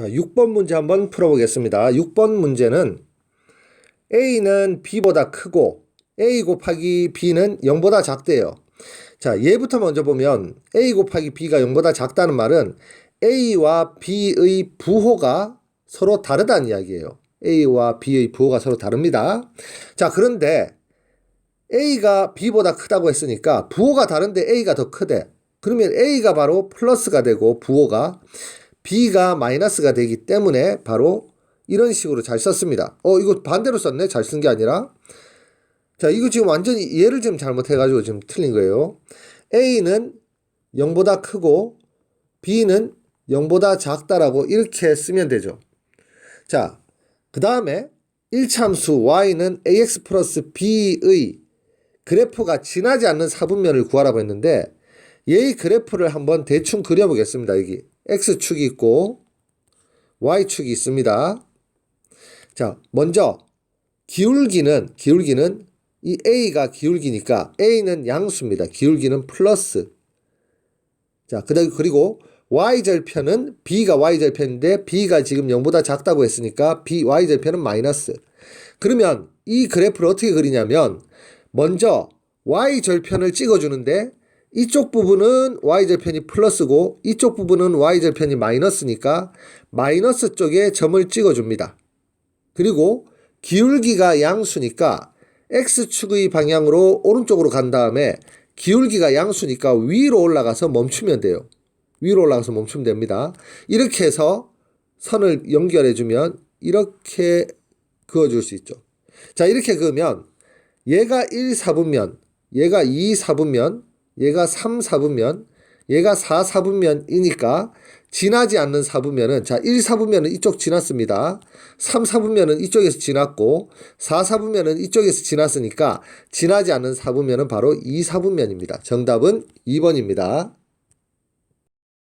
자, 6번 문제 한번 풀어보겠습니다. 6번 문제는 A는 B보다 크고 A 곱하기 B는 0보다 작대요. 자, 얘부터 먼저 보면 A 곱하기 B가 0보다 작다는 말은 A와 B의 부호가 서로 다르다는 이야기예요. A와 B의 부호가 서로 다릅니다. 자, 그런데 A가 B보다 크다고 했으니까 부호가 다른데 A가 더 크대. 그러면 A가 바로 플러스가 되고 부호가 B가 마이너스가 되기 때문에 바로 이런 식으로 잘 썼습니다. 어, 이거 반대로 썼네. 잘 쓴 게 아니라. 자, 이거 지금 완전히 얘를 지금 잘못해가지고 지금 틀린 거예요. A는 0보다 크고 B는 0보다 작다라고 이렇게 쓰면 되죠. 자, 그 다음에 1참수 y는 ax 플러스 b의 그래프가 지나지 않는 사분면을 구하라고 했는데 얘의 그래프를 한번 대충 그려보겠습니다. 여기 x축이 있고 y축이 있습니다. 자, 먼저 기울기는 기울기는 이 a가 기울기니까 a는 양수입니다. 기울기는 플러스. 자, 그다음 그리고 y절편은 b가 y절편인데 b가 지금 0보다 작다고 했으니까 b y절편은 마이너스. 그러면 이 그래프를 어떻게 그리냐면 먼저 y절편을 찍어 주는데 이쪽 부분은 y절편이 플러스고 이쪽 부분은 y절편이 마이너스니까 마이너스 쪽에 점을 찍어줍니다. 그리고 기울기가 양수니까 x축의 방향으로 오른쪽으로 간 다음에 기울기가 양수니까 위로 올라가서 멈추면 돼요. 위로 올라가서 멈추면 됩니다. 이렇게 해서 선을 연결해주면 이렇게 그어줄 수 있죠. 자, 이렇게 그으면 얘가 1, 4분면, 얘가 2, 4분면, 얘가 3, 4분면, 얘가 4, 4분면이니까 지나지 않는 4분면은 자, 1, 4분면은 이쪽 지났습니다. 3, 4분면은 이쪽에서 지났고 4, 4분면은 이쪽에서 지났으니까 지나지 않는 4분면은 바로 2, 4분면입니다. 정답은 2번입니다.